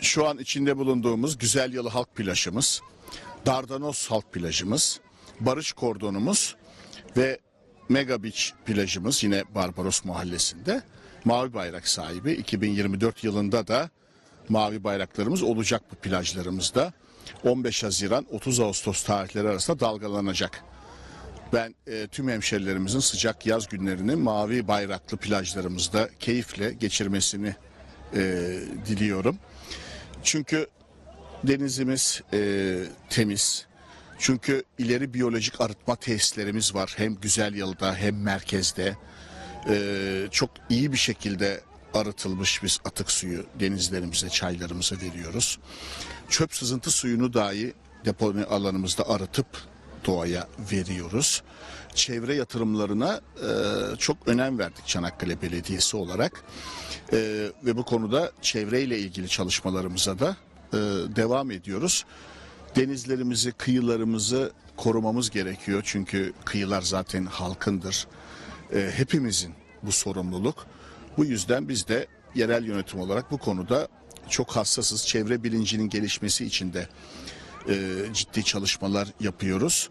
şu an içinde bulunduğumuz Güzel Yalı Halk Plajımız, Dardanos Halk Plajımız, Barış Kordonumuz ve Mega Beach plajımız yine Barbaros Mahallesi'nde. Mavi bayrak sahibi 2024 yılında da mavi bayraklarımız olacak bu plajlarımızda. 15 Haziran 30 Ağustos tarihleri arasında dalgalanacak. Ben e, tüm hemşerilerimizin sıcak yaz günlerini mavi bayraklı plajlarımızda keyifle geçirmesini e, diliyorum. Çünkü denizimiz e, temiz. Çünkü ileri biyolojik arıtma tesislerimiz var. Hem Güzelyalı'da hem merkezde. E, çok iyi bir şekilde arıtılmış biz atık suyu denizlerimize, çaylarımıza veriyoruz. Çöp sızıntı suyunu dahi depone alanımızda arıtıp doğaya veriyoruz. Çevre yatırımlarına e, çok önem verdik Çanakkale Belediyesi olarak. E, ve bu konuda çevreyle ilgili çalışmalarımıza da e, devam ediyoruz. Denizlerimizi, kıyılarımızı korumamız gerekiyor. Çünkü kıyılar zaten halkındır. E, hepimizin bu sorumluluk. Bu yüzden biz de yerel yönetim olarak bu konuda çok hassasız. Çevre bilincinin gelişmesi için de ciddi çalışmalar yapıyoruz.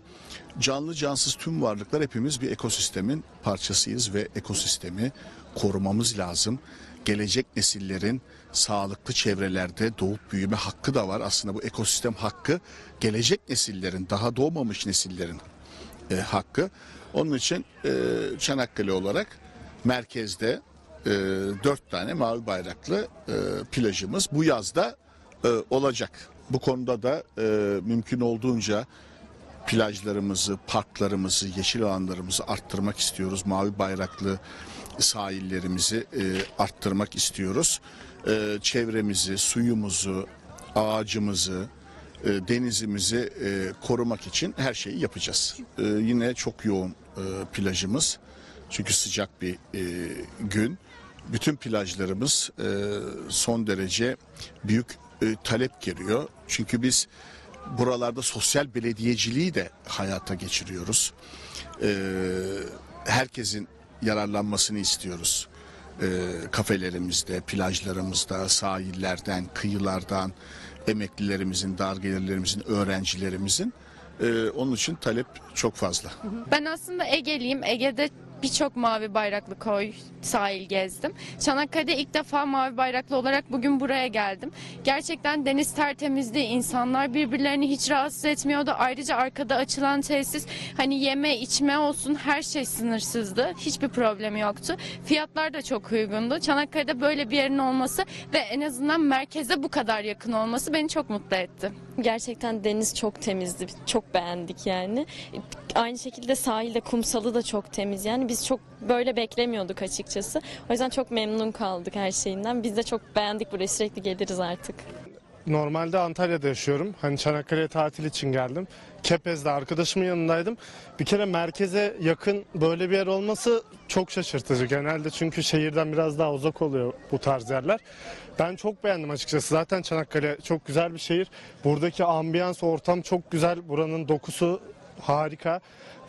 Canlı cansız tüm varlıklar hepimiz bir ekosistemin parçasıyız ve ekosistemi korumamız lazım. Gelecek nesillerin sağlıklı çevrelerde doğup büyüme hakkı da var. Aslında bu ekosistem hakkı gelecek nesillerin, daha doğmamış nesillerin e, hakkı. Onun için e, Çanakkale olarak merkezde e, dört tane mavi bayraklı e, plajımız bu yazda e, olacak. Bu konuda da e, mümkün olduğunca plajlarımızı, parklarımızı, yeşil alanlarımızı arttırmak istiyoruz. Mavi bayraklı sahillerimizi e, arttırmak istiyoruz. E, çevremizi, suyumuzu, ağacımızı, e, denizimizi e, korumak için her şeyi yapacağız. E, yine çok yoğun e, plajımız. Çünkü sıcak bir e, gün. Bütün plajlarımız e, son derece büyük e, talep geliyor. Çünkü biz buralarda sosyal belediyeciliği de hayata geçiriyoruz. E, herkesin yararlanmasını istiyoruz. E, kafelerimizde, plajlarımızda, sahillerden, kıyılardan, emeklilerimizin, dar gelirlerimizin, öğrencilerimizin. E, onun için talep çok fazla. Ben aslında Ege'liyim. Ege'de birçok mavi bayraklı koy, sahil gezdim. Çanakkale'de ilk defa mavi bayraklı olarak bugün buraya geldim. Gerçekten deniz tertemizdi. insanlar birbirlerini hiç rahatsız etmiyordu. Ayrıca arkada açılan tesis hani yeme içme olsun her şey sınırsızdı. Hiçbir problemi yoktu. Fiyatlar da çok uygundu. Çanakkale'de böyle bir yerin olması ve en azından merkeze bu kadar yakın olması beni çok mutlu etti. Gerçekten deniz çok temizdi. Çok beğendik yani. Aynı şekilde sahilde kumsalı da çok temiz. Yani biz çok böyle beklemiyorduk açıkçası. O yüzden çok memnun kaldık her şeyinden. Biz de çok beğendik burayı. Sürekli geliriz artık. Normalde Antalya'da yaşıyorum. Hani Çanakkale'ye tatil için geldim. Kepez'de arkadaşımın yanındaydım. Bir kere merkeze yakın böyle bir yer olması çok şaşırtıcı. Genelde çünkü şehirden biraz daha uzak oluyor bu tarz yerler. Ben çok beğendim açıkçası. Zaten Çanakkale çok güzel bir şehir. Buradaki ambiyans, ortam çok güzel. Buranın dokusu harika.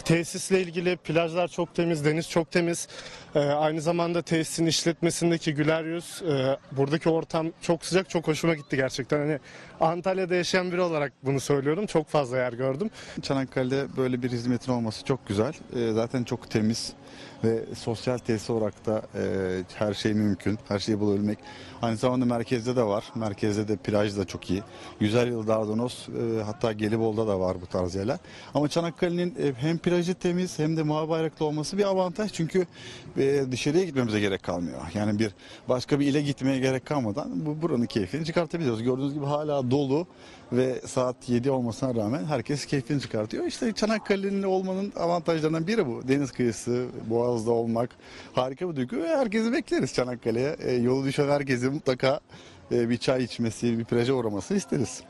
Tesisle ilgili plajlar çok temiz, deniz çok temiz. Ee, aynı zamanda tesisin işletmesindeki güler yüz, e, buradaki ortam çok sıcak, çok hoşuma gitti gerçekten. Hani Antalya'da yaşayan biri olarak bunu söylüyorum. Çok fazla yer gördüm. Çanakkale'de böyle bir hizmetin olması çok güzel. Ee, zaten çok temiz ve sosyal tesis olarak da e, her şey mümkün. Her şeyi bulabilmek. Aynı zamanda merkezde de var. Merkezde de plaj da çok iyi. Güzel Yıl Dardanos e, hatta Gelibolu'da da var bu tarz yerler. Ama Çanakkale'nin e, hem plajı temiz hem de mavi bayraklı olması bir avantaj. Çünkü e, dışarıya gitmemize gerek kalmıyor. Yani bir başka bir ile gitmeye gerek kalmadan bu buranın keyfini çıkartabiliyoruz. Gördüğünüz gibi hala dolu ve saat 7 olmasına rağmen herkes keyfini çıkartıyor. İşte Çanakkale'nin olmanın avantajlarından biri bu. Deniz kıyısı, Boğaz'da olmak harika bir duygu ve herkesi bekleriz Çanakkale'ye. E, yolu düşen herkesi mutlaka bir çay içmesi, bir plaja uğramasını isteriz.